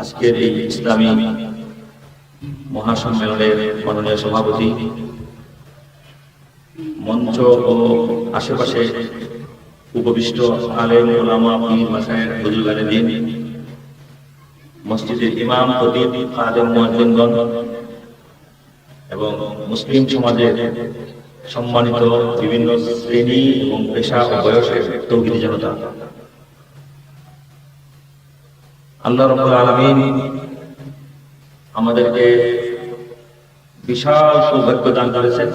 আজকের এই ইসলামী মহাসম্মেলনের মাননীয় সভাপতি, মঞ্চ ও আশেপাশে উপবিষ্ট আলেম ওলামা পীর মাসায়ের হুজুরগানে দিন, মসজিদের ইমাম খতিব আলেম মুয়াজ্জিনগণ এবং মুসলিম সমাজের সম্মানিত বিভিন্ন শ্রেণি এবং পেশা ও বয়সের তৌহিদি জনতা। আল্লাহ রব্বুল আলামিন আমাদেরকে বিশাল সৌভাগ্য দান করেছেন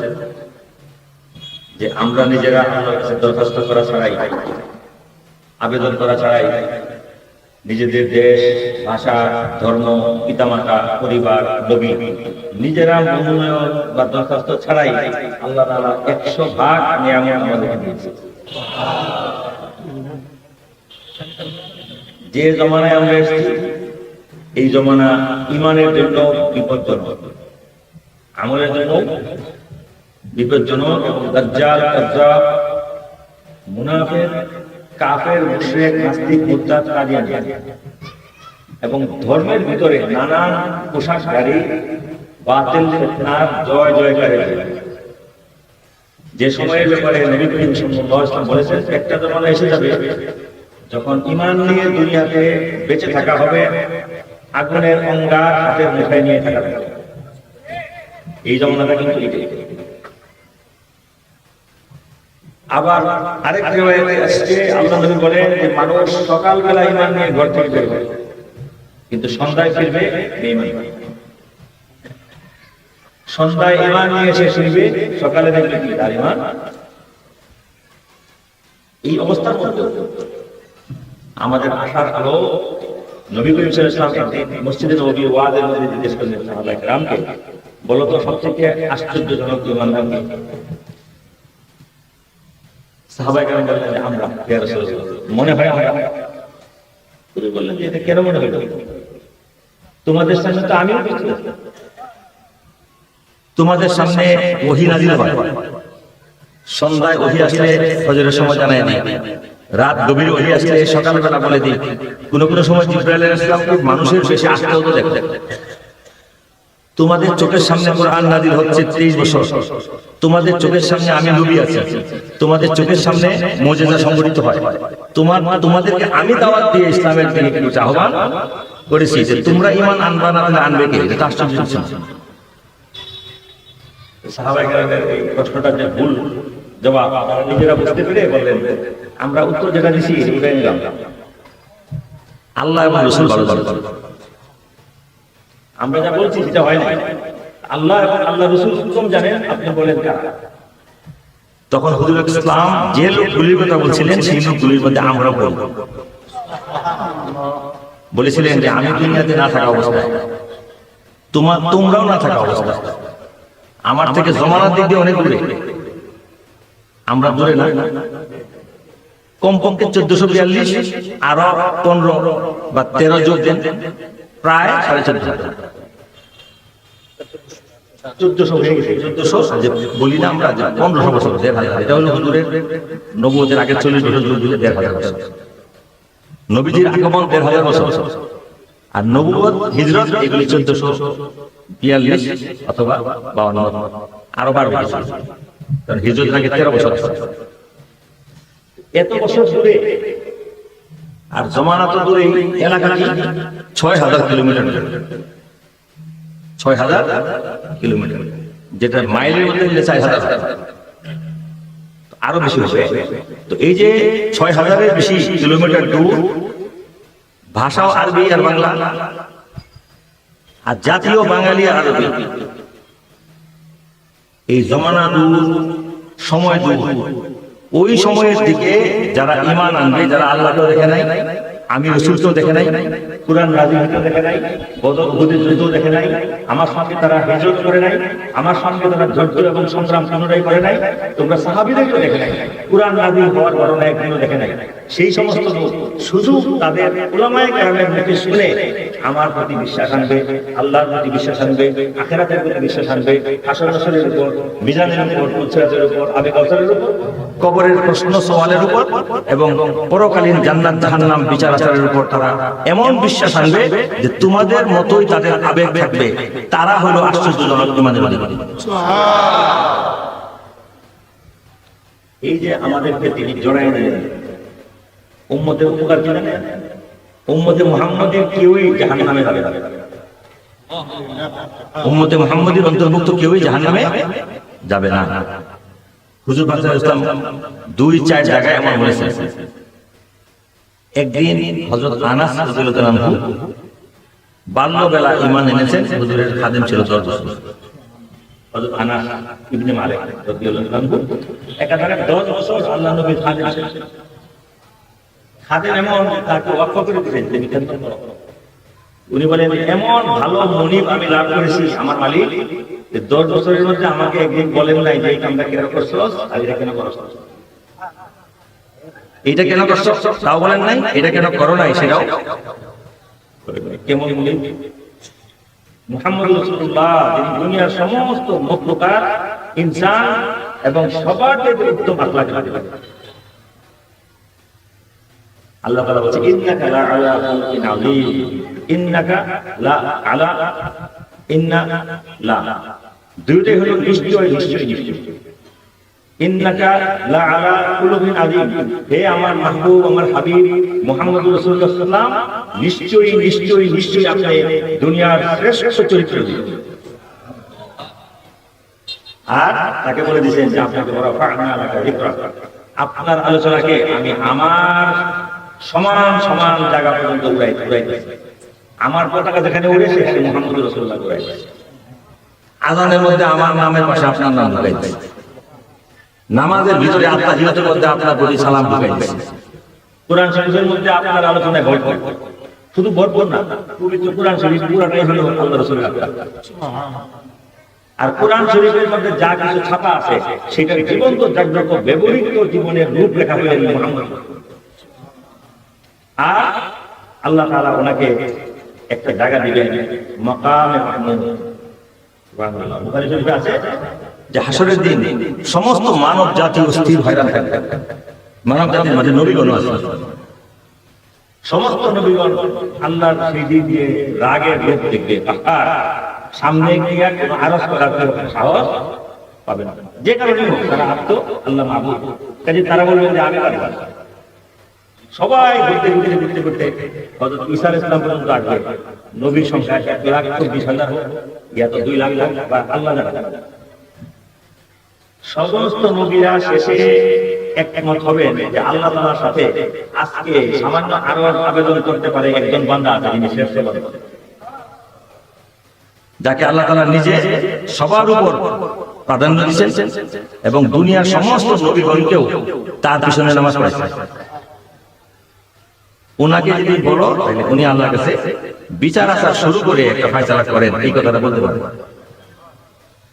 যে আমরা নিজেরা আল্লাহর কাছে দরখাস্ত করা ছাড়াই, আবেদন করা ছাড়াই নিজেদের দেশ, ভাষা, ধর্ম, পিতামাতা, পরিবার, নবী নিজেরা মনোনয়ন বা দরখাস্ত ছাড়াই আল্লাহ তাআলা একশো ভাগ নিয়ামত আমাদেরকে দিয়েছে যে জমানায় আমরা এসেছি, এই জমানা ইমানের জন্য বিপজ্জনক। আমলের জন্য বিপজ্জনক এবং মুনাফিক, কাফের কাদিয়ানি। এবং ধর্মের ভিতরে নানান পোশাকধারী বাতিল, ফিতনার, জয়, জয়কারী যে সময়ের ব্যাপারে নবী করিম সাল্লাল্লাহু আলাইহি ওয়াসাল্লাম বলেছেন, একটা জমানা এসে যাবে যখন ইমান নিয়ে দুনিয়াতে বেঁচে থাকা হবে, আগুনের অঙ্গার হাতের মুঠায় নিয়ে থাকা হবে। এই জমানাটা কিন্তু আবার আরেক বলেন যে মানুষ সকালবেলা ইমান নিয়ে ঘর থেকে বের হবে, কিন্তু সন্ধ্যায় ফিরবে সন্ধ্যায় ইমান নিয়ে ফিরবে, সকালে দেখবে কি তার ইমান এই অবস্থার মধ্যে আমাদের আশার আলো নবী করিম একদিন মসজিদে নবী ওয়াজের মধ্যে জিজ্ঞেস করলেন সাহাবায়ে কেরামকে, বলো তো সবথেকে আশ্চর্যজনক কেরাম বললেন, আমরা মনে হয় আমরা। তিনি বললেন যে এটা কেন মনে হয় তোমাদের সামনে তো আমিও তোমাদের সামনে ওহী হয়। সন্ধ্যায় ওহী আসলে ফজরের সময় জানায় দিই রাত গভীর ওহী আসলে সকালবেলা বলে দিই, কোন কোন সময় জিব্রাইল আলাইহিস সালামকে মানুষের বেশি আসতে হতো দেখতে। তোমাদের চোখের সামনে কোরআন নাজিল হচ্ছে 30 বছর। তোমাদের চোখের সামনে আমি নবী আছি। তোমাদের চোখের সামনে মুজিজা সংঘটিত হয়। তোমার, তোমাদেরকে আমি দাওয়াত দিয়ে ইসলামের দিকে কিছু আহ্বান করেছি যে তোমরা ঈমান আনবা না আনবে কে? এটা আশ্চর্য সাহাবায়ে কেরামের এই প্রশ্নটা যে ভুল জবাব, নিজেরা বুঝতে পেরে বললেন, আমরা উত্তর যেটা দিছি ওটাই নিলাম। আল্লাহ এবং রসুল ভালো আমরা যা বলছি, সেটা হয় না আল্লাহ এবং আল্লাহ রসুল জানেন, আপনি বলেন কারা। তখন হুজুর ইসলাম যে লোকগুলির কথা বলছিলেন, সেই লোকগুলির মধ্যে আমরা বলব বলেছিলেন যে, আমি দুনিয়াতে না থাকা অবস্থায়। তোমার, তোমরাও না থাকা অবস্থায়। আমার থেকে জমানার দিক দিয়ে অনেক দূরে। আমরা দূরে না। কমপক্ষে চোদ্দশো বিয়াল্লিশ আরও পনেরো বা তেরো যোগ দেন প্রায় সাড়ে চোদ্দ চোদ্দশো হয়ে গেছে। চোদ্দশো? বলি না আমরা পনেরোশো বছর দেড় হাজার এটা হলো হুজুরের নবুয়তের আগে চল্লিশ বছর যোগ দিলে দেড় হাজার বছর। নবীজির আগমন দেড় হাজার বছর। আর নবুয়ত হিজরত এগুলি চোদ্দশো বিয়াল্লিশ অথবা বাউন্ন আরও বারো বছর। কারণ তেরো বছর এত বছর দূরে আর জমানা তো দূরে এলাকা ছয় হাজার কিলোমিটার ছয় হাজার কিলোমিটার। যেটা মাইলের মধ্যে চার হাজার। আরও বেশি হবে। তো এই যে ছয় হাজারের বেশি কিলোমিটার দূর, ভাষাও আরবি আর বাংলা। আর জাতীয় বাঙালি আর আরবি। এই জমানা দূর সময় দূর ওই সময়ের দিকে যারা ইমান আনবে, যারা আল্লাহকেও দেখে নাই আমি রসুলকেও দেখে নাই, কোরআন রাজিকেও দেখে নাই বদর যুদ্ধও দেখে নাই, আমার সঙ্গে তারা হিজরত করে নাই, আমার সঙ্গে তারা ধৈর্য এবং সংগ্রাম পুনরায় করে নাই, তোমরা সাহাবিদেরকেও দেখে নাই, কোরআন নাজিল হওয়ার ঘটনা একদিনও দেখে নাই। সেই সমস্ত লোক শুধু তাদের ওলামায় কারণের মুখে শুনে আমার প্রতি বিশ্বাস আনবে আল্লাহর প্রতি বিশ্বাস আনবে আখেরাতের প্রতি বিশ্বাস আনবে আসল আসলের উপর মিজানের উপর পুলসরাতের উপর আবেগ অবসরের উপর কবরের প্রশ্ন সওয়ালের উপর এবং পরকালীন জান্নাত জাহান্নাম বিচার আচারের উপর তারা এমন বিশ্বাস আনবে যে তোমাদের মতোই তাদের আবেগ থাকবে। তারা হলো আশ্চর্যজনক ইমানের অধিকারী এই যে আমাদেরকে তিনি জড়াই দিলেন উম্মতের উপকার কি জানেন উম্মতে মুহাম্মদের কেউই জাহান নামে যাবে না। উম্মতে মুহাম্মদের অন্তর্ভুক্ত কেউই জাহান্নামে যাবে না। হুজুর বাদশাহ ইসলাম দুই চার জায়গায় এমন বলেছেন। একদিন হযরত আনাস রাদিয়াল্লাহু বাল্যবেলা ঈমান এনেছেন, হুজুরের খাদেম ছিল দশ বছর। হযরত আনাস ইবনে মালিক রাদিয়াল্লাহু আনহু একাধারে 10 বছর আল্লাহ নবীর খাদেম ছিলেন। খাদেম এমন তাকে ওয়াক্ফ করে দিলেন তিনি উনি বলেন, এমন ভালো মনিব আমি লাভ করেছি আমার মালিক যে দশ বছরের মধ্যে আমাকে একদিন বলেন নাই যে কামটা কেন আর এটা কেন এটা কেন করছ তাও বলেন নাই, এটা কেন করো নাই সেটাও। কেমন মনিব? দুনিয়ার সমস্ত মখলুকাত, ইনসান এবং সবার উত্তম আখলাক আল্লাহ বলছে ইন্নাকা লা আলা খালকিন আযীম। ইন্নাকা লা আলা, ইন্না লা। দুইটাই হলো নিশ্চয় নিশ্চয় নিশ্চয়। ইন্নাকা লা আলা আযীম। হে আমার মাহবুব, আমার হাবিব মুহাম্মদ রাসূলুল্লাহ আপনি দুনিয়ার শ্রেষ্ঠ চরিত্র আর তাকে বলে দিয়েছেন যে, আপনাকে আপনার আলোচনাকে আমি আমার সমান সমান জায়গা পর্যন্ত উড়াই উড়াই আমার পতাকা যেখানে উড়ে সেখানে মুহাম্মদ রাসূলুল্লাহ উড়াই আজানের মধ্যে আমার নামের পাশে আপনার নাম ঢুকাই নামাজের ভিতরে মধ্যে আপনার সালাম কোরআন শরীফের মধ্যে আপনার আলোচনায় ভরপুর। শুধু না, পবিত্র কোরআন শরীফ পুরাটাই হলো আল্লাহ আর কোরআন শরীফের মধ্যে যা কিছু ছাপা আছে, সেটার জীবন্ত জাগ্রত ব্যবহৃত জীবনের রূপ লেখা হলেন মোহাম্মদ। আর আল্লাহ তাআলা ওনাকে একটা জায়গা দিবেন মকামে যে হাসরের দিন সমস্ত মানব জাতি অস্থির মানব জাতির মাঝে নবীগণ আছে সমস্ত নবীগণ আল্লাহর দিক দিয়ে রাগের দেখবে। সামনে গিয়ে কোনো আরস করার সাহস পাবে না। যে কারণে তারা আত্ম আল্লাহ মাহবুব। কাজে তারা বলবেন যে আমি। সবাই ঘুরতে ঘুরতে ঘুরতে ঘুরতে হযরত ঈসা আলাইহিস সালাম পর্যন্ত আসবে নবীর সংখ্যা এক লাখ চব্বিশ হাজার ইয়া তো দুই লাখ বা আল্লাহ সমস্ত নবীরা শেষে একমত হবেন যে আল্লাহ তাআলার সাথে আজকে সামান্য আরও আবেদন করতে পারে একজন বান্দা যিনি বান্দা। যাকে আল্লাহ তাআলা নিজে সবার উপর প্রাধান্য দিয়েছেন এবং দুনিয়ার সমস্ত নবীগণকেও তার পিছনে নামাজ পড়াইছেন। ওনাকে যদি বলো তাহলে উনি আল্লাহর কাছে বিচার আচার শুরু করে একটা ফায়সালা করেন এই কথাটা বলতে পারেন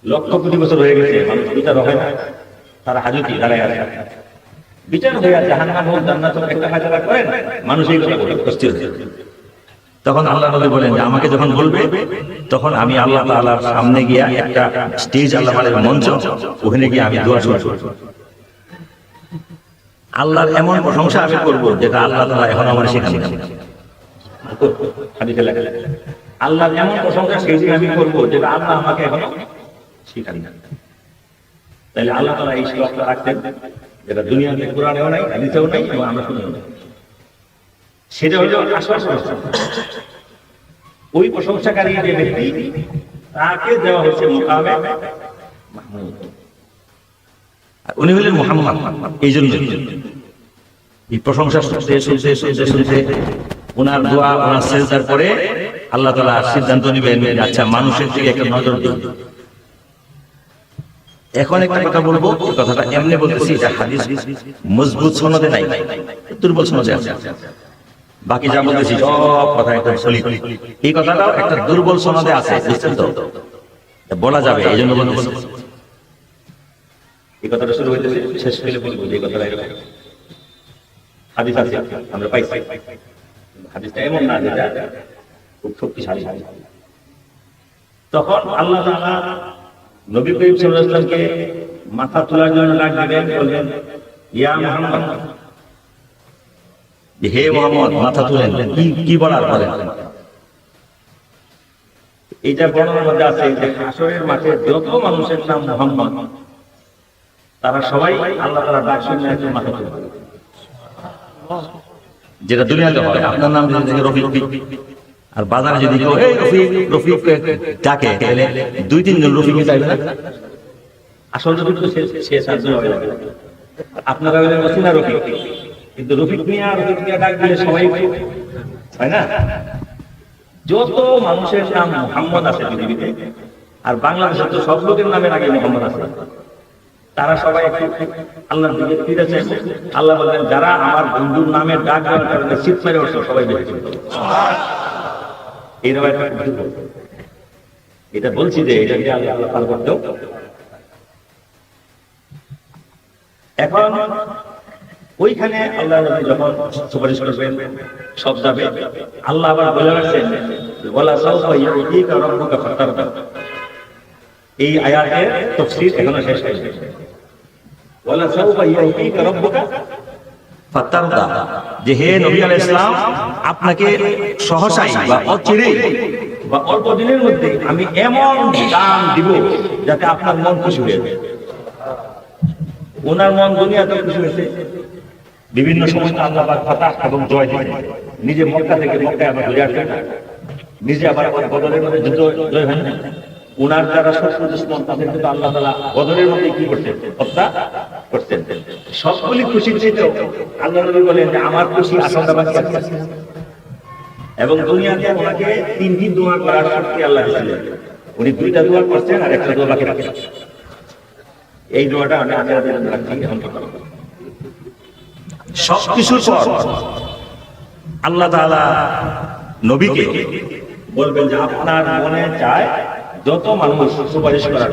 লক্ষ কোটি বছর হয়ে গেছে মানুষ বিচার হয় না। তারা হাজতি দাঁড়ায় আছে। বিচার হয়ে আছে জান্নাত একটা ফায়সালা করেন মানুষ এই কথা বলে অস্থির তখন আল্লাহ নবী বলেন যে আমাকে যখন বলবে তখন আমি আল্লাহ তাআলার সামনে গিয়ে একটা স্টেজ আল্লাহ মঞ্চ ওখানে গিয়ে আমি দোয়া শুরু করব। আল্লাহর এমন প্রশংসা আমি করব যেটা আল্লাহ তাআলা এখন আমার শেখানো হাদিসে লেখা আল্লাহ এমন প্রশংসা দিন আমি করব যেটা আল্লাহ আমাকে এখন শিখানি তাহলে আল্লাহ তালা এই শ্লোকটা রাখতেন যেটা দুনিয়াতে কোরআনেও নাই, হাদিসেও নাই এবং আমরা শুনেও নাই। সেটা হলো আসল ওই প্রশংসাকারী যে ব্যক্তি, তাকে দেওয়া হচ্ছে মোকামে মাহমুদ। উনি হলেন মুহাম্মদ। এই জন্য এই প্রশংসা শুনতে শুনতে শুনতে শুনতে ওনার দোয়া ওনার সেজদার পরে আল্লাহ তাআলা সিদ্ধান্ত নেবেন আচ্ছা মানুষের দিকে একটা নজর দিন। এখন একটা কথা বলব কথাটা এমনি বলতেছি, এটা হাদিস, মজবুত সনদে নাই, দুর্বল সনদে আছে। বাকি যা বলতেছি সব কথা একদম সলিড। এই কথাটাও একটা দুর্বল সনদে আছে বলা যাবে এই জন্য বলতেছি। এই কথাটা শুরু শেষ বলব যে কথাটা এরকম। হাদিস আছে, আমরা হাদিসটা এমন না যেটা খুব শক্তিশালী। তখন আল্লাহ তাআলা নবী করিম সাল্লাল্লাহু মাথা তোলার জন্য ডাক দিলেন, বললেন, ইয়া মুহাম্মদ হে মোহাম্মদ, মাথা তুলেন, কি কি বলার বলেন? এইটা বর্ণনার মধ্যে আছে যে হাসরের মাঠে যত মানুষের নাম মোহাম্মদ তারা সবাই আল্লাহ ডাক শুনে একজন মাথা যেটা দুনিয়াতে হয় আপনার নাম যদি থাকে রফিক আর বাজারে যদি কেউ এই রফিক রফিক ডাকে তাহলে দুই তিনজন রফিক চাইবে না। আসল রফিক তো। আপনারা হলেন রফিক। কিন্তু রফিক মিয়া রফিক মিয়া ডাক দিলে সবাই হয় না? যত মানুষের নাম মোহাম্মদ আছে পৃথিবীতে আর বাংলাদেশে তো সব লোকের নামের আগে মোহাম্মদ আছে। তারা সবাই একটু আল্লাহর আল্লাহ বললেন, যারা আমার বন্ধুর নামে ডাক দেওয়ার কারণে শীত মেরে উঠছে, সবাই বুদ্ধি বলছে। এটা বলছি যে, এটা দিয়ে আল্লাহ পার করতেও এখন ওইখানে আল্লাহ যখন সুপারিশ করবেন, সব যাবে। আল্লাহ আবার বলে রাখছেন বলা ইউতিকা রাব্বুকা ফাতারদা এই আয়াতের তাফসীর এখনও শেষ হয়নি। ওয়ালা সাউফা ইউতিকা রাব্বুকা? ফাত্তারদা যে হে নবী আলাইহিস সালাম আপনাকে সহসাই বা অচিরেই বা অল্প দিনের মধ্যে আমি এমন দান দিব যাতে আপনার মন খুশি হয়ে যায়। ওনার মন দুনিয়াতে খুশি হয়েছে। বিভিন্ন সময় আল্লাহ ফাতাহ এবং জয় দিয়েছে নিজে মক্কা থেকে মক্কায় আবার ঘুরে আসবেন নিজে আবার আবার বদলের মধ্যে যুদ্ধ জয় হয় না ওনার যারা শত্রু দুশ্মন তাদের কিন্তু আল্লাহ তালা বদলের মধ্যে কি করতেন হত্যা করতেন। সবগুলি খুশি ছিল আল্লাহ বলেন যে, আমার খুশি আছে এবং দুনিয়াতে ওনাকে তিনটি দোয়া করার শক্তি আল্লাহ দিয়েছিলেন। উনি দুইটা দোয়া করছেন আর একটা দোয়া বাকি এই দোয়াটা আমি আগে আগে রাখছি, এখন কি করব? সবকিছুর পর আল্লাহ নবীকে বলবেন যে, আপনার মনে চায় যত মানুষ সুপারিশ করার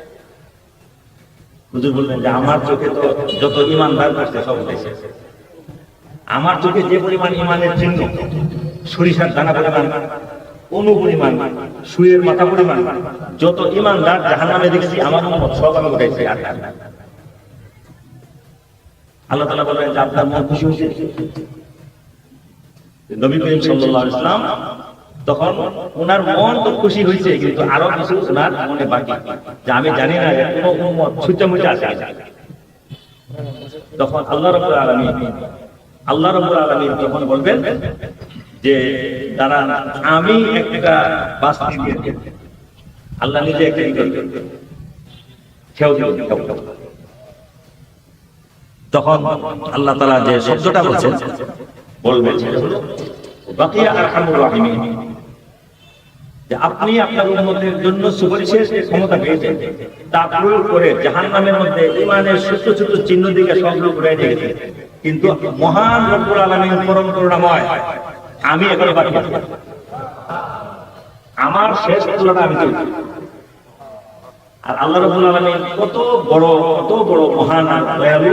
হুজুর বললেন যে, আমার চোখে তো যত ইমানদার করছে সব আমার চোখে যে পরিমাণ ইমানের চিহ্ন, সরিষার দানা পরিমাণ, অনু পরিমাণ, সুয়ের মাথা পরিমাণ, যত ইমানদার নামে দেখছি, আমার উম্মত সব আমি উঠাইছি আর। আল্লাহ তালা বলবেন যে, আপনার মন খুশি হয়েছে নবী করিম সাল্লাল্লাহু আলাইহি সাল্লাম তখন ওনার মন তো খুশি হয়েছে, কিন্তু আরও কিছু ওনার মনে বাকি, যে আমি জানি না কোন উম্মত ছুটে তখন আল্লাহ রাব্বুল আল্লাহ রাব্বুল আলামিন তখন বলবেন যে তারা আমি একটা দিয়ে আল্লাহ নিজে একটা তখন আল্লাহ তাআলা যে শব্দটা বলছেন, বলবেন আপনি আপনার উন্নতির জন্য সুপারিশের ক্ষমতা পেয়েছেন, তা প্রয়োগ করে জাহান্নামের মধ্যে ইমানের ছোট ছোট চিহ্ন দিকে সংগ্রহ করে দিয়েছে কিন্তু মহান রব্বুল আলমীর পরম করুণাময়, আমি এখনও বাকি আমার শেষ তুলনা আমি চলছি। আর আল্লাহ রাব্বুল আলামিন কত বড় কত বড় মহান আর দয়ালু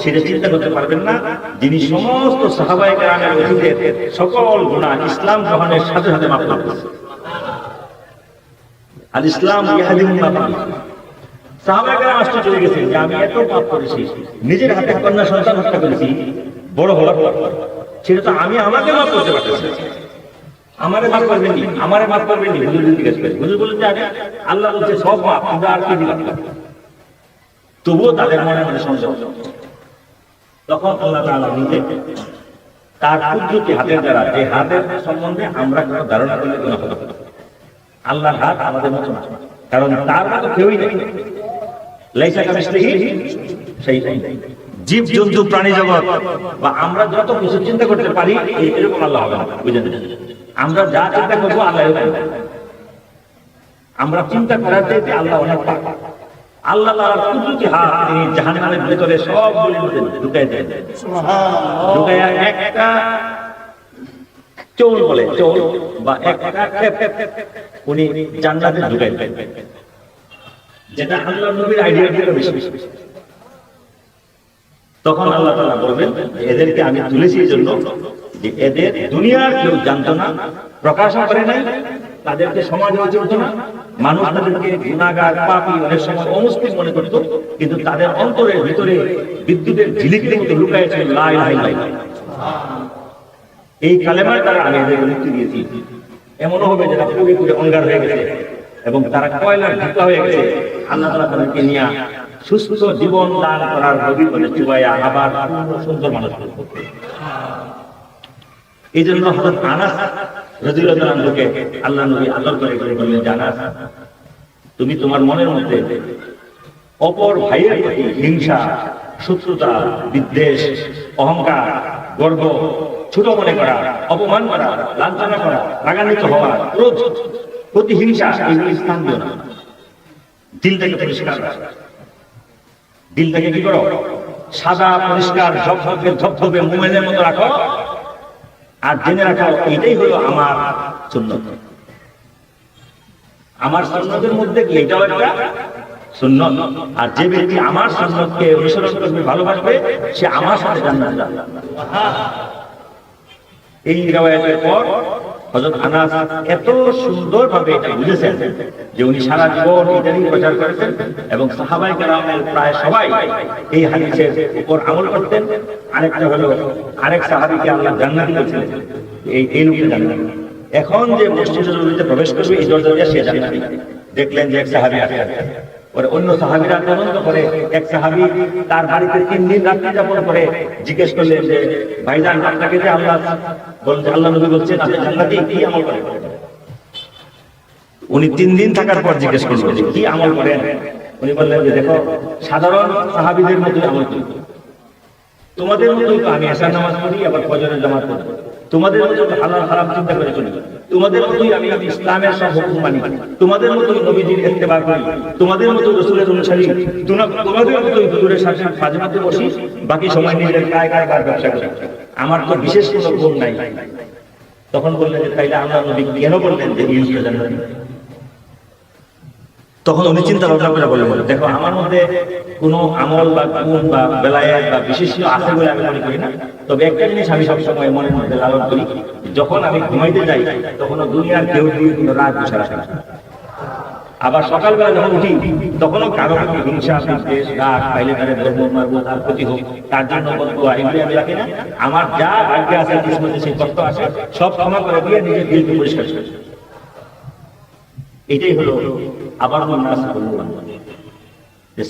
সেটা চিন্তা করতে পারবেন না। যিনি সমস্ত অতীতের সকল গুনাহ ইসলাম গ্রহণের সাথে সাথে মাফ আর ইসলাম গেছেন যে আমি এত পাপ করেছি, নিজের হাতে কন্যা সন্তান হত্যা করেছি, বড় সেটা তো আমি আমাকে মাফ করতে পারতেছি। আমারে মাফ করবেন নি আমারে মাফ করবেন নি হুজুর জিজ্ঞেস করে হুজুর বলেন যে, আরে, আল্লাহ বলছে, সব মাফ, কিন্তু আর কি দিলাম তবুও তাদের মনে মনে সন্দেহ তখন আল্লাহ তাআলা নিজে তার কুদরতি হাতের দ্বারা যে হাতের সম্বন্ধে আমরা কোনো ধারণা করলে কোনো না। আল্লাহর হাত আমাদের মতো না, কারণ তার মতো কেউই নেই। লাইসা কামিসলিহি সেই জীব জন্তু প্রাণী জগৎ, বা আমরা যত কিছু চিন্তা করতে পারি এরকম আল্লাহ হবে না বুঝলেন আমরা যা চিন্তা করব আল্লাহ আমরা চিন্তা করার চাইতে আল্লাহ অনেক পাক। আল্লাহ তাআলার কুদরতি হাত তিনি জাহান্নামের ভিতরে ঢুকাই দেন। একটা চৌল বলে চৌল বা একটা উনি জান্নাতে ঢুকাই দেন। যেটা আল্লাহ নবীর আইডিয়া ছিল বেশি। তখন আল্লাহ তাআলা বলবেন এদেরকে আমি তুলেছি এই জন্য যে এদের দুনিয়ার কেউ জানতো না প্রকাশ করে নাই, তাদেরকে সমাজে চলতো না। মানুষ তাদেরকে গুণাগার, পাপী অনেক সময় অমুসলিম মনে করতো, কিন্তু তাদের অন্তরের ভিতরে বিদ্যুতের ঝিলিকের মতো লুকায় ছিল লা ইলাহা ইল্লাল্লাহ। এই কালেমার দ্বারা আমি এদেরকে মুক্তি দিয়েছি। এমনও হবে যেটা পুড়ে পুড়ে অঙ্গার হয়ে গেছে এবং তারা কয়লার ঢাকা হয়ে গেছে। আল্লাহ তাআলা তাদেরকে নিয়ে সুস্থ জীবন দান করার নবী বলে চুবাইয়া আবার সুন্দর মানুষ করবে এই জন্য হযরত আনাস রাদিয়াল্লাহু আনহুকে আল্লাহ নবী করে করে বললেন তুমি তোমার মনের মধ্যে অপর ভাইয়ের প্রতি হিংসা, শত্রুতা, বিদ্বেষ, অহংকার, গর্ব, ছোট মনে করা, অপমান করা, লাঞ্ছনা করা, রাগান্বিত হওয়া, ক্রোধ, প্রতিহিংসা, এগুলি স্থান দিও না। দিলটাকে পরিষ্কার রাখো। দিলটাকে কি করো? সাদা, পরিষ্কার ঝকঝকে ধপধপে মোমেনের মতো রাখো। আর জেনে রাখো, এটাই হলো আমার সুন্নত। আমার সুন্নতের মধ্যে কি এটাও একটা? সুন্নত। আর যে ব্যক্তি আমার সুন্নতকে অনুসরণ করবে, ভালোবাসবে, সে আমার সাথে জান্নাত এই রিওয়ায়াতের পর হযরত আনাস এত সুন্দরভাবে এটা বুঝেছেন যে উনি সারা জীবন প্রচার করেছেন এবং সাহাবাই প্রায় সবাই এই হাদিসের উপর আমল করতেন। আরেকটা হলো, আরেক সাহাবীকে আল্লাহ জান্নাতি এই এই লোকটা জান্নাতি। এখন যে মসজিদে প্রবেশ করবে, এই দরজা দিয়ে সে জান্নাতি দেখলেন যে এক সাহাবী আসছে অন্য সাহাবীরা তদন্ত করে, এক সাহাবী তার বাড়িতে তিন দিন রাত্রি যাপন করে জিজ্ঞেস করলেন যে আপনাকে যে আল্লাহ বলছে, আল্লাহ নবী বলছেন, আপনি কি আমল করেন? উনি তিন দিন থাকার পর জিজ্ঞেস করলেন কি আমল করেন? উনি বললেন যে, দেখো, সাধারণ সাহাবীদের মতোই আমল করি। তোমাদের মতোই তো আমি আসার নামাজ পড়ি, আবার ফজরের জামাত পড়ি। তোমাদের মতো হালাল হারাম চিন্তা করে চলি। তোমাদের মতোই আমি ইসলামের সব হুকুম মানি। তোমাদের মতোই নবীজির ইত্তেবা করি। তোমাদের মতো রসুলের অনুসারী। তোমাদের মতোই হুজুরের সাথে মাঝে বসি। বাকি সময় নিজের কায় কায় কার ব্যবসা করি। আমার তো বিশেষ কোনো গুণ নাই। তখন বললেন যে, তাইলে আমরা নবী কেন বললেন যে ইউজ জানেন তখন উনি চিন্তা ভাবনা করে বলে বলে দেখো, আমার মধ্যে কোনো আমল বা গুণ বা বেলায়েত বা বিশিষ্ট আছে বলে আমি মনে করি না। তবে একটা জিনিস আমি সবসময় মনের মধ্যে লালন করি, যখন আমি ঘুমাইতে যাই তখন দুনিয়ার কেউ দিয়ে কোনো বসে রাখে না। আবার সকালবেলা যখন উঠি, তখনও কারও প্রতি হিংসা, বিদ্বেষ, রাগ পাইলে তাদের ধর্ম মারবো তার প্রতি হোক, তার জন্য বলব এগুলি আমি রাখি না। আমার যা ভাগ্যে আছে কিসমতে সেই কষ্ট আছে, সব ক্ষমা করে দিয়ে নিজের দিলকে পরিষ্কার করি এটাই হলো আবার যে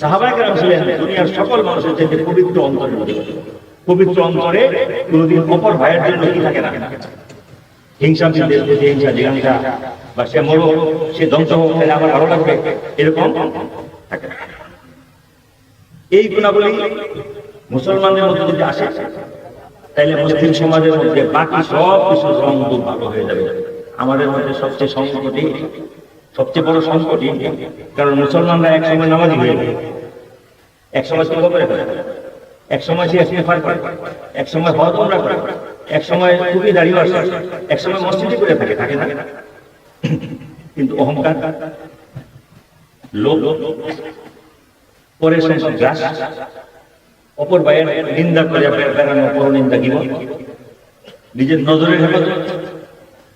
ছিলেন দুনিয়ার সকল মানুষের পবিত্র অন্তরের পবিত্র অন্তরে কোনোদিন অপর ভাইয়ের জন্য কি থাকে না? হিংসা হিংসা বা সে মরো সে ধ্বংস আমার ভালো লাগবে? এরকম এই গুণাবলী মুসলমানদের মধ্যে যদি আসে, তাহলে মুসলিম সমাজের মধ্যে বাকি সব কিছু রং ভালো হয়ে যাবে। আমাদের মধ্যে সবচেয়ে সংকটই সবচেয়ে বড় সংকটই কারণ মুসলমানরা এক সময় নামাজি হয়ে যায়। এক সময় তওবা করে এক সময় সে ইস্তেগফার করে। এক সময় হজ উমরা করে। এক সময় টুপি দাঁড়িয়ে আসে। এক সময় মসজিদে করে থাকে থাকে না। কিন্তু অহংকার। লোভ। পরে গ্রাস। অপর ভাইয়ের নিন্দা করে বেড়ানো পর নিন্দা কি নিজের নজরের হেফাজত।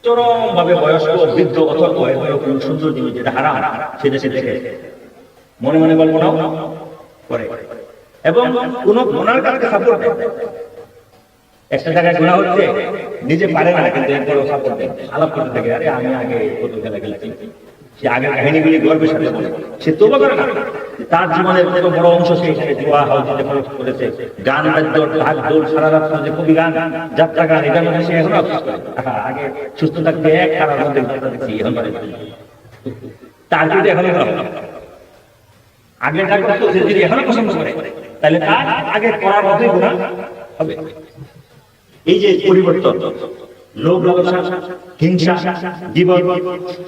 চরম ভাবে বয়স্ক, বৃদ্ধ অথবা এরকম সুন্দর জিনিস যেটা হারা সে দেশে দেখে। মনে মনে কল্পনা করে এবং কোন গোনার কাছে সাপোর্ট দেয়। একটা জায়গায় গোনা হচ্ছে, নিজে পারে না, কিন্তু সাপোর্ট দেয়। আলাপ করতে থাকে, আরে আমি আগে কত খেলা খেলেছি সে আগের কাহিনীগুলি গর্বের সাথে বলে। সে তোবা করে না। তার জীবনের কত বড় অংশ সে এখানে জুয়া, হাউজিতে খরচ করেছে। গান বাদ্য ঢাক, দৌড়, সারা রাত যে কবি গান, যাত্রা গান এটার মধ্যে সে এখনও আগে সুস্থ থাকতে এক খারাপ মধ্যে তার যদি এখনও আগে যা করতো সে যদি এখনও পছন্দ করে, তাহলে কাজ আগে করার মতোই গুণা হবে। এই যে পরিবর্তন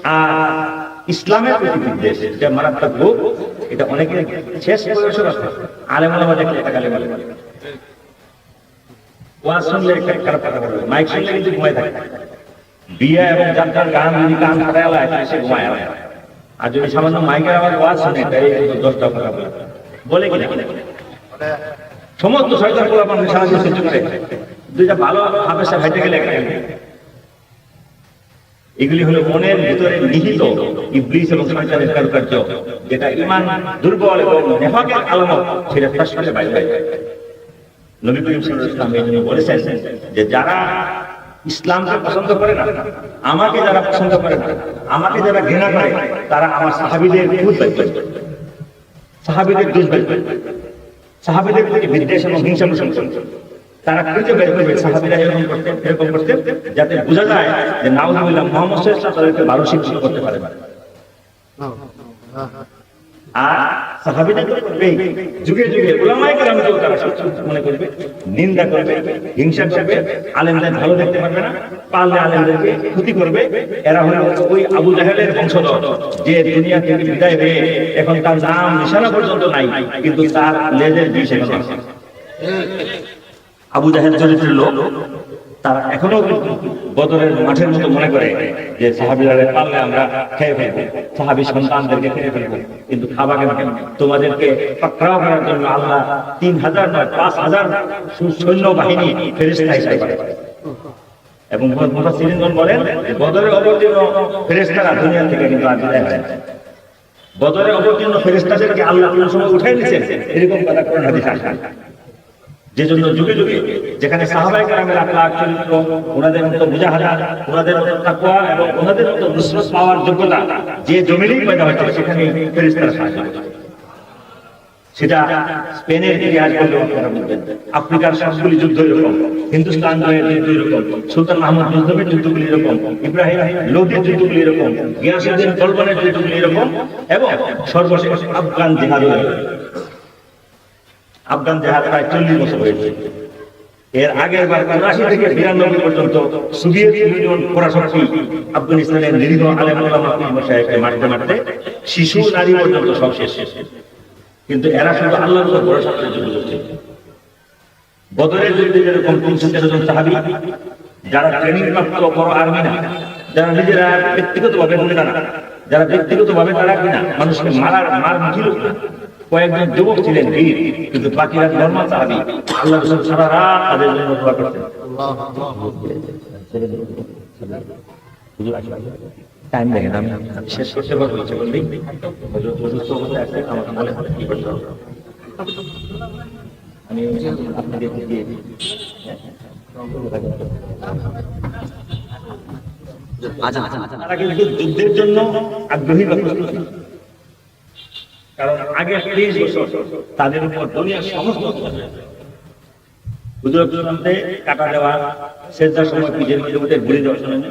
আর বিয়ে এবং যাত্রার গান যদি গান সে ঘুমায় আর যদি সামান্য মাইকের আওয়াজ ওয়াজ শুনে দশটা কথা বলে। বলে কিনা সমস্ত সাহায্য দুইটা ভালো হামেশা হাইতে গেলে একটা। এগুলি হলো মনের ভিতরে নিহিত ইবলিস এবং শয়তানের কারুকার্য, যেটা ইমান দুর্বল এবং আলামত সেটা ফাঁস করে বাইরে যায়। নবী করিম বলেছেন যে যারা ইসলামকে পছন্দ করে না, আমাকে যারা পছন্দ করে না, আমাকে যারা ঘৃণা করে, তারা আমার সাহাবীদের খুব করবে সাহাবীদের দোষ করবে সাহাবীদের বিদ্বেষ এবং হিংসা তারা খুঁজে বের করবে, সাহাবীরা এরকম এরকম যাতে বোঝা যায় যে নাউজুবিল্লাহ মোহাম্মদ তাদেরকে ভালো শিক্ষা করতে পারে আর যুগে তারা মনে করবে, নিন্দা করবে, হিংসা করবে, আলেমদের ভালো দেখতে পারবে না, পারলে আলেমদেরকে ক্ষতি করবে, এরা হলো ওই আবু জাহেলের বংশধর, যে দুনিয়া থেকে বিদায় হয়ে এখন তার নাম নিশানা পর্যন্ত নাই, কিন্তু তার লেজের বিষ এখন আছে। আবু জাহেল চরিত্রের লোক, তারা এখনও বদরের মাঠের মতো মনে করে যে সাহাবিরা পারলে আমরা খেয়ে ফেলব, সাহাবি সন্তানদেরকে খেয়ে ফেলব, কিন্তু খাবাকে তোমাদেরকে পাকড়াও করার জন্য আল্লাহ তিন হাজার নয়, পাঁচ হাজার সৈন্য বাহিনী ফেরিস্তা হিসাবে। এবং মুফাসসিরিনগণ বলেন বদরের অবতীর্ণ ফেরেশতারা দুনিয়া থেকে কিন্তু আর বিদায় হয়। বদরের অবতীর্ণ ফেরেশতাদেরকে আল্লাহ কোন সময় উঠাই নিয়েছেন এরকম কথা কোন হাদিস আসে। যে জন্য যুগে যুগে যেখানে সাহাবাই আখলাক চরিত্র, ওনাদের মতো ওনাদের মতো তাকওয়া এবং ওনাদের মতো নুসরত পাওয়ার যোগ্যতা যে জমিনেই পয়দা সেখানে ফেরেশতারা সাহায্য সেটা স্পেনের ইতিহাস বুঝবেন। আফ্রিকার সবগুলি যুদ্ধ এরকম, হিন্দুস্তান যুদ্ধ এরকম, সুলতান মাহমুদ মুজদবের যুদ্ধগুলি এরকম, ইব্রাহিম লোধের যুদ্ধগুলি এরকম গিয়াসুদ্দিন কলবনের যুদ্ধগুলি এরকম, এবং সর্বশেষ আফগান জেহাদ আফগান জেহাদ প্রায় চল্লিশ বছর হয়েছে এর আগের বার উনআশি থেকে বিরানব্বই পর্যন্ত সোভিয়েত ইউনিয়ন পরাশক্তি আফগানিস্তানের নিরীহ আলেম মশাইকে মারতে মারতে শিশু নারী পর্যন্ত সব শেষ কিন্তু এরা শুধু আল্লাহর উপর ভরসা করছে। বদরের যুদ্ধে যেরকম তিনশো জন সাহাবি, যারা ট্রেনিং প্রাপ্ত বড় আর্মি না, যারা নিজেরা ব্যক্তিগত ভাবে নেতা না, যারা ব্যক্তিগত ভাবে তারা কিনা মানুষকে মারার মার মুখিল কয়েকজন যুবক ছিলেন বীর, কিন্তু বাকিরা নর্মাল সাহাবি। আল্লাহ রসুল সারা রাত তাদের জন্য দোয়া করতেন। টাইম আমি শেষ দিয়ে তারা কিন্তু যুদ্ধের জন্য আগ্রহী। কারণ আগে তেইশ বছর, তাদের উপর দুনিয়ার সমস্ত কাটা দেওয়া সময় মধ্যে উঠে ঘুরে দেওয়া শোনেন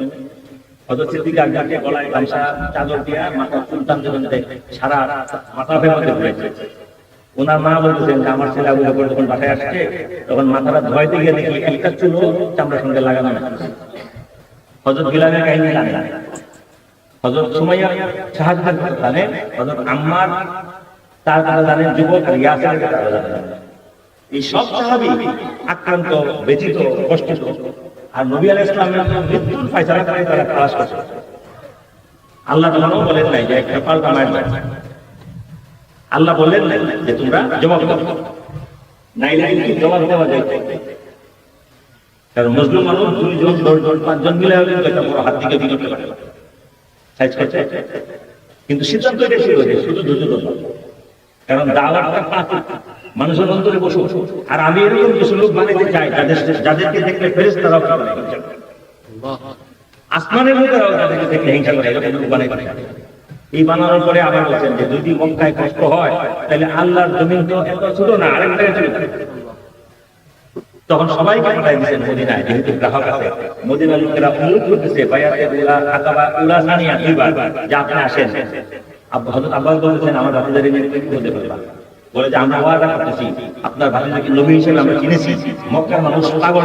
আমার ছেলে আবু বকর যখন বাসায় আসছে, তখন মাথাটা ধোয়াইতে গিয়ে দেখি একটা চামড়ার সঙ্গে লাগানো না কাহিনী জানে না। হজরত সুমাইয়া সাহায্য আম্মার তার জানেন যুবক এই সব সাহাবি আক্রান্ত, ব্যথিত আর নবী সালামের মৃত্যুর তারা করছে। আল্লাহ বলেন নাই যে একটা পাল্টা মায়ের আল্লাহ বললেন নাই যে তোমরা জবাব দাও। নাইলে কিন্তু জবাব দেওয়া যায়? কারণ মানুষ মিলে হলে একটা বড় হাত দিকে বিরত পারে। কিন্তু সিদ্ধান্ত এটা ছিল শুধু কারণ দাওয়াতটা মানুষের অন্তরে বসে আর আমি এরকম কিছু লোক বানাইতে চাই, যাদের যাদেরকে দেখলে ফেরেস তারাও আসমানের লোকেরাও যাদেরকে দেখলে হিংসা করে, এরকম লোক বানাইতে চাই। এই বানানোর পরে আবার বলছেন যে, যদি মক্কায় কষ্ট হয়, তাহলে আল্লাহর জমিন তো এত ছোট না আরেক জায়গায় তখন সবাইকে পাঠাই দিচ্ছেন মদিনায়, যেহেতু গ্রাহক আছে। মদিনা লোকেরা অনুরোধ করতেছে উলা আকাবা উলা সানিয়া দুইবার যে আপনি আসেন। আব্বা আব্বাস বলেছেন, আমার পারবা। বলে যে, আমরা ওয়াদা করতেছি। আপনার ভাতিজাকে নবী হিসেবে আমরা মক্কার মানুষ পাগল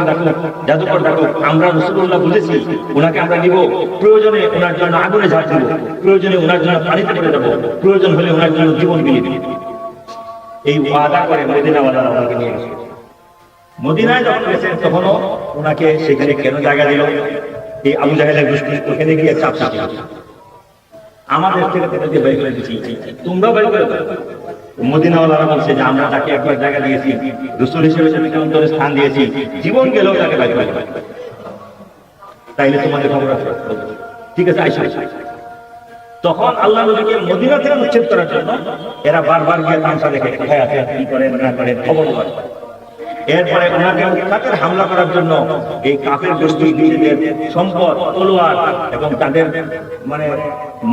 জাদুকর আমরা রসুল্লাহ বুঝেছি ওনাকে আমরা নিব। প্রয়োজনে ওনার জন্য আগুনে দিব। প্রয়োজনে ওনার জন্য পানিতে পড়ে যাব। প্রয়োজন হলে ওনার জন্য জীবন দিব। এই ওয়াদা করে মদিনাওয়ালারা নিয়ে গেছে। মদিনায় যখন গেছেন, তখনও ওনাকে সেখানে কেন জায়গা দিল? এই আবু জাহেলের গোষ্ঠী গিয়ে চাপ দিল। আমাদের থেকে তাদেরকে বের করে দিচ্ছি তোমরাও বের করে দাও। মদিনাওয়ালারা বলছে যে আমরা তাকে একবার জায়গা দিয়েছি। রসুল হিসেবে তাকে অন্তরে স্থান দিয়েছি। জীবন গেলেও তাকে বের করে তাইলে তোমাদের খবর আছে? ঠিক আছে আইসা। তখন আল্লাহ নবীকে মদিনা থেকে উচ্ছেদ করার জন্য এরা বারবার গিয়ে তামসা দেখে কোথায় আছে কি করেন না করেন খবর করে এরপরে ওনাকে উৎখাতের হামলা করার জন্য এই কাফের গোষ্ঠী নিজেদের সম্পদ, তলোয়ার এবং তাদের মানে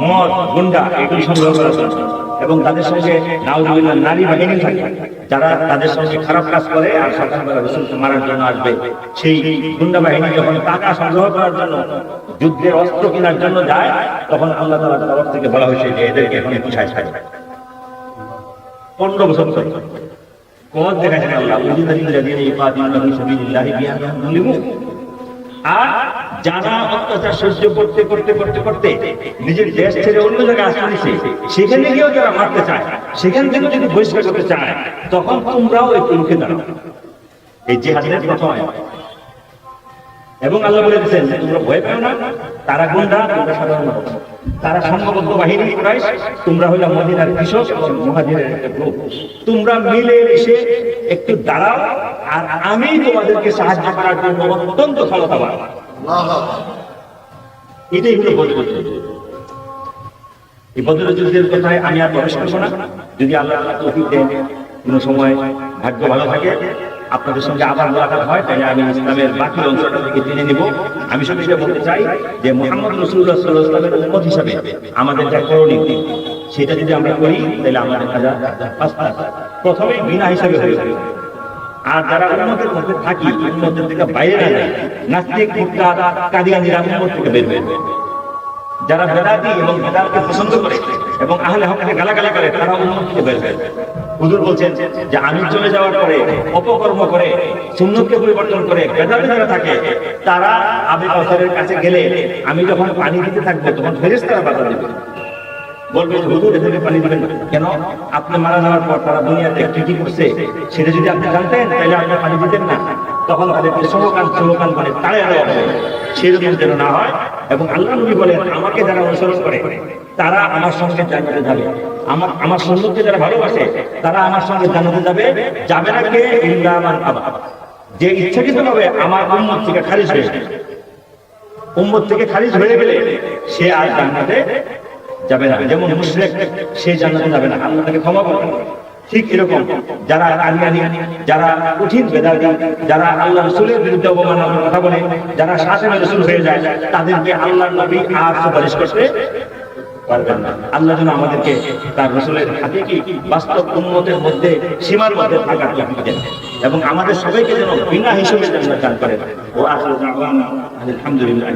মদ, গুন্ডা এগুলি সংগ্রহ করার জন্য। এবং তাদের সঙ্গে নারী বাহিনী থাকে, যারা তাদের সঙ্গে খারাপ কাজ করে আর সকালবেলা মারার জন্য আসবে। সেই গুন্ডা বাহিনী যখন টাকা সংগ্রহ করার জন্য, যুদ্ধের অস্ত্র কেনার জন্য যায়, তখন আল্লাহ তাআলার তরফ থেকে বলা হয়েছে যে এদেরকে এখন পিছায় ছাড়ে পনেরো বছর ধরে দেখাচ্ছেন আল্লাহ আর যারা অত্যাচার সহ্য করতে করতে করতে করতে নিজের দেশ ছেড়ে অন্য জায়গায় আশ্রয় সেখানে গিয়েও যারা মারতে চায়, সেখান থেকে যদি বহিষ্কার করতে চায়, তখন তোমরাও একটু রুখে দাঁড়াও এই জিহাদের প্রথম আয়াত। এবং আল্লাহ বলে দিচ্ছেন যে তোমরা ভয় পেও না তারা গুন্ডা তোমরা সাধারণ মানুষ। তারা সংঘবদ্ধ বাহিনী কুরাইশ তোমরা হইলা মদিনার কৃষক এবং মুহাজিরের গ্রুপ। তোমরা মিলে এসে একটু দাঁড়াও আর আমি তোমাদেরকে সাহায্য করার জন্য অত্যন্ত ক্ষমতাবান। এটাই হলো যুদ্ধ। এই বদরের যুদ্ধের কথায় আমি আর প্রবেশ করব না। যদি আল্লাহ আল্লাহ তৌফিক দেন কোনো সময় ভাগ্য ভালো থাকে আপনাদের সঙ্গে আবার মোলাকাত হয় তাহলে আমি ইসলামের বাকি অংশটা থেকে জেনে নিব আমি শুধু এটা বলতে চাই যে মোহাম্মদ রসুল্লাহ সাল্লাহ ইসলামের উম্মত হিসাবে আমাদের যা করণীয়, সেটা যদি আমরা করি, তাহলে আমাদের কাজা প্রথমে বিনা হিসাবে হয়ে যাবে আর যারা উন্মতের মধ্যে থাকি উন্মতের থেকে বাইরে না যায়, নাস্তিক, মুক্তা কাদিয়ানিরা উন্মত থেকে বের হয়ে। যারা বেদাতি এবং বেদাতকে পছন্দ করে এবং আহলে হককে গালাগালা করে, তারা উন্মত থেকে বের হয়ে যায়। হুজুর বলছেন যে আমি চলে যাওয়ার পরে, অপকর্ম করে, সুন্নতকে পরিবর্তন করে বেদাতে যারা থাকে, তারা আবে কাউসারের কাছে গেলে আমি যখন পানি দিতে থাকব, তখন ফেরেশতারা বাধা দেবে। বলবে হুজুর এদেরকে পানি দিবেন কেন? আপনি মারা যাওয়ার পর তারা দুনিয়াতে কি কি করছে, সেটা যদি আপনি জানতেন, তাহলে আপনি পানি দিতেন না। তখন তাদেরকে সহকান সহকান মানে তাড়ে দেওয়া হবে সেরকম যেন না হয় এবং আল্লাহ নবী বলেন, আমাকে যারা অনুসরণ করে, তারা আমার সঙ্গে জান্নাতে যাবে। আমার আমার সুন্নতকে যারা ভালোবাসে, তারা আমার সঙ্গে জান্নাতে যাবে। যাবে না কে? ইল্লা আমার বাবা যে ইচ্ছাকৃতভাবে আমার উম্মত থেকে খারিজ হয়ে যাবে উম্মত থেকে খারিজ হয়ে গেলে সে আর জান্নাতে যাবে না। যেমন মুশরিক, সে জান্নাতে যাবে না। আল্লাহ তাকে ক্ষমা করবেন ঠিক এরকম। যারা আনিয়ানি যারা কঠিন বেদাতি যারা আল্লাহ রসুলের বিরুদ্ধে অবমাননার কথা বলে, যারা শাসনের রসুল হয়ে যায়, তাদেরকে আল্লাহ নবী আর সুপারিশ করতে পারবেন না। আল্লাহ যেন আমাদেরকে তার রসুলের হাতে কি বাস্তব উন্মতের মধ্যে, সীমার মধ্যে থাকার তৌফিক দেন এবং আমাদের সবাইকে যেন বিনা হিসেবে জান্নাত দান করেন। ও দাওয়ানা আলহামদুলিল্লাহ।